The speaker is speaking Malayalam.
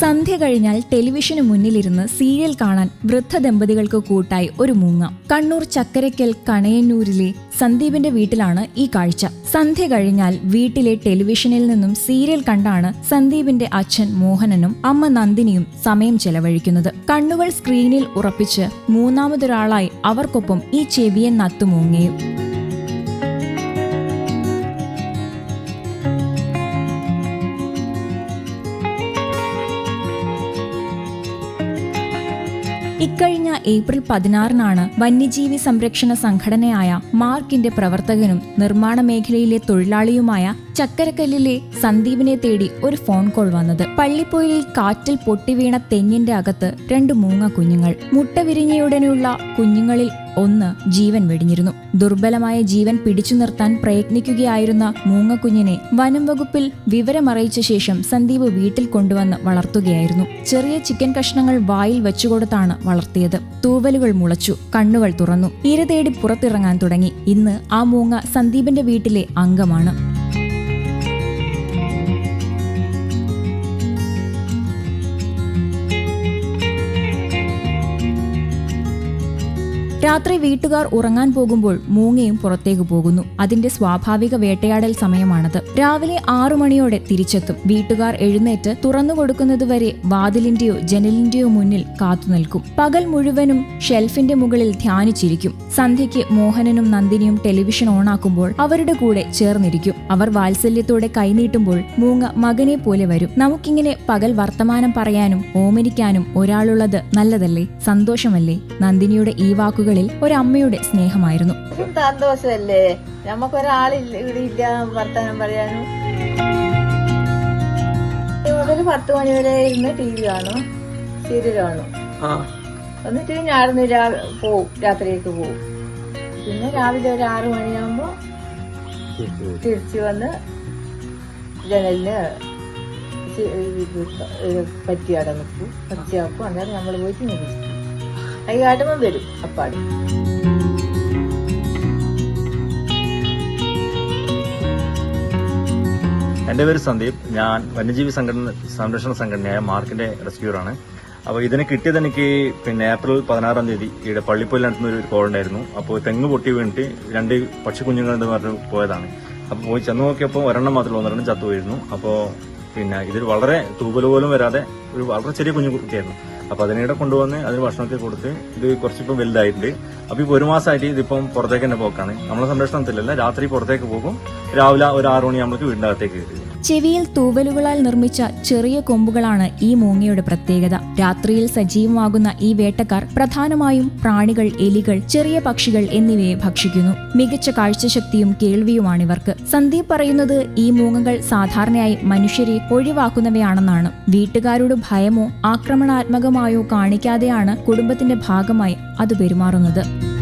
സന്ധ്യ കഴിഞ്ഞാൽ ടെലിവിഷന് മുന്നിലിരുന്ന് സീരിയൽ കാണാൻ വൃദ്ധ ദമ്പതികൾക്ക് കൂട്ടായി ഒരു മൂങ്ങ. കണ്ണൂർ ചക്കരയ്ക്കൽ കണയന്നൂരിലെ സന്ദീപിന്റെ വീട്ടിലാണ് ഈ കാഴ്ച. സന്ധ്യ കഴിഞ്ഞാൽ വീട്ടിലെ ടെലിവിഷനിൽ നിന്നും സീരിയൽ കണ്ടാണ് സന്ദീപിന്റെ അച്ഛൻ മോഹനനും അമ്മ നന്ദിനിയും സമയം ചെലവഴിക്കുന്നത്. കണ്ണുകൾ സ്ക്രീനിൽ ഉറപ്പിച്ച് മൂന്നാമതൊരാളായി അവർക്കൊപ്പം ഈ ചെവിയൻ നത്തുമൂങ്ങയും. ഇക്കഴിഞ്ഞ ഏപ്രിൽ പതിനാറിനാണ് വന്യജീവി സംരക്ഷണ സംഘടനയായ മാർക്കിന്റെ പ്രവർത്തകനും നിർമ്മാണ മേഖലയിലെ തൊഴിലാളിയുമായ ചക്കരക്കല്ലിലെ സന്ദീപിനെ തേടി ഒരു ഫോൺ കോൾ വന്നത്. പള്ളിപ്പൊയിലിൽ കാറ്റിൽ പൊട്ടിവീണ തെങ്ങിന്റെ അകത്ത് രണ്ട് മൂങ്ങ കുഞ്ഞുങ്ങൾ. മുട്ട വിരിഞ്ഞയുടനെയുള്ള കുഞ്ഞുങ്ങളിൽ ഒന്ന് ജീവൻ വെടിഞ്ഞിരുന്നു. ദുർബലമായ ജീവൻ പിടിച്ചു നിർത്താൻ പ്രയത്നിക്കുകയായിരുന്ന മൂങ്ങക്കുഞ്ഞിനെ വനം വകുപ്പിൽ വിവരമറിയിച്ച ശേഷം സന്ദീപ് വീട്ടിൽ കൊണ്ടുവന്ന് വളർത്തുകയായിരുന്നു. ചെറിയ ചിക്കൻ കഷ്ണങ്ങൾ വായിൽ വെച്ചുകൊടുത്താണ് വളർത്തിയത്. തൂവലുകൾ മുളച്ചു കണ്ണുകൾ തുറന്നു. ഇര തേടി പുറത്തിറങ്ങാൻ തുടങ്ങി. ഇന്ന് ആ മൂങ്ങ സന്ദീപിന്റെ വീട്ടിലെ അംഗമാണ്. രാത്രി വീട്ടുകാർ ഉറങ്ങാൻ പോകുമ്പോൾ മൂങ്ങയും പുറത്തേക്ക് പോകുന്നു. അതിന്റെ സ്വാഭാവിക വേട്ടയാടൽ സമയമാണത്. രാവിലെ ആറു മണിയോടെ തിരിച്ചെത്തും. വീട്ടുകാർ എഴുന്നേറ്റ് തുറന്നു കൊടുക്കുന്നതുവരെ വാതിലിന്റെയോ ജനലിന്റെയോ മുന്നിൽ കാത്തുനിൽക്കും പകൽ മുഴുവനും ഷെൽഫിന്റെ മുകളിൽ ധ്യാനിച്ചിരിക്കും. സന്ധ്യയ്ക്ക് മോഹനനും നന്ദിനിയും ടെലിവിഷൻ ഓണാക്കുമ്പോൾ അവരുടെ കൂടെ ചേർന്നിരിക്കും. അവർ വാത്സല്യത്തോടെ കൈനീട്ടുമ്പോൾ മൂങ്ങ മകനെ പോലെ വരും. നമുക്കിങ്ങനെ പകൽ വർത്തമാനം പറയാനും ഓമനിക്കാനും ഒരാളുള്ളത് നല്ലതല്ലേ? സന്തോഷമല്ലേ? നന്ദിനിയുടെ ഈ വാക്കുകളിൽ ഒരമ്മയുടെ സ്നേഹമായിരുന്നു. സന്തോഷമല്ലേ? നമുക്കൊരാളില്ല ഇവിടെ ഇല്ല വർത്തമാനം പറയാനും. മുതൽ പത്ത് മണി വരെ ഇരുന്ന് ടി വി കാണും സീരിയൽ കാണും. ആ. എന്നിട്ട് ഞായറിന് രാ- പോവും രാത്രിയേക്ക് പോവും. പിന്നെ രാവിലെ ഒരു ആറു മണിയാകുമ്പോ തിരിച്ചു വന്ന് ജനലിന് ചി- ഇത് ഇത് പറ്റി അവിടെ നിൽക്കും പറ്റിയാക്കും. അന്നേരം നമ്മൾ പോയിട്ട് നിൽക്കും കൈ കാട്ടുമ്പോൾ വരും അപ്പാട്. എന്റെ പേര് സന്ദീപ്. ഞാൻ വന്യജീവി സംഘടന സംരക്ഷണ സംഘടനയായ മാർക്കിന്റെ റെസ്ക്യൂറാണ്. അപ്പോൾ ഇതിനെ കിട്ടിയത് എനിക്ക് പിന്നെ ഏപ്രിൽ പതിനാറാം തീയതി. ഇവിടെ പള്ളിപ്പൊയിൽ നടത്തുന്ന ഒരു കോൾ ഉണ്ടായിരുന്നു. അപ്പോൾ തെങ്ങ് പൊട്ടി വീണിട്ട് രണ്ട് പക്ഷി കുഞ്ഞുങ്ങൾ എന്ന് പറഞ്ഞു പോയതാണ്. അപ്പോൾ പോയി ചെന്ന് നോക്കിയപ്പോൾ ഒരെണ്ണം മാത്രമേ ചത്തു പോയിരുന്നു അപ്പോൾ പിന്നെ ഇതിൽ വളരെ തൂവൽ പോലും വരാതെ ഒരു വളരെ ചെറിയ കുഞ്ഞു കുട്ടിയായിരുന്നു. അപ്പോൾ അതിനിടെ കൊണ്ടുവന്ന് അതിന് ഭക്ഷണത്തിൽ കൊടുത്ത് ഇത് കുറച്ചിപ്പം വലുതായിട്ടുണ്ട്. അപ്പോൾ ഇപ്പോൾ ഒരു മാസമായിട്ട് ഇതിപ്പം പുറത്തേക്ക് തന്നെ പോക്കാണ്. നമ്മളെ സംരക്ഷണത്തിലല്ല രാത്രി പുറത്തേക്ക് പോകും. രാവിലെ ഒരു ആറു മണി നമ്മൾക്ക് വീടിന്റെ അകത്തേക്ക് കയറി. ചെവിയിൽ തൂവലുകളാൽ നിർമ്മിച്ച ചെറിയ കൊമ്പുകളാണ് ഈ മൂങ്ങയുടെ പ്രത്യേകത. രാത്രിയിൽ സജീവമാകുന്ന ഈ വേട്ടക്കാർ പ്രധാനമായും പ്രാണികൾ എലികൾ ചെറിയ പക്ഷികൾ എന്നിവയെ ഭക്ഷിക്കുന്നു. മികച്ച കാഴ്ചശക്തിയും കേൾവിയുമാണ് ഇവർക്ക്. സന്ദീപ് പറയുന്നത് ഈ മൂങ്ങകൾ സാധാരണയായി മനുഷ്യരെ ഒഴിവാക്കുന്നവയാണെന്നാണ്. വീട്ടുകാരോട് ഭയമോ ആക്രമണാത്മകമായോ കാണിക്കാതെയാണ് കുടുംബത്തിന്റെ ഭാഗമായി അത് പെരുമാറുന്നത്.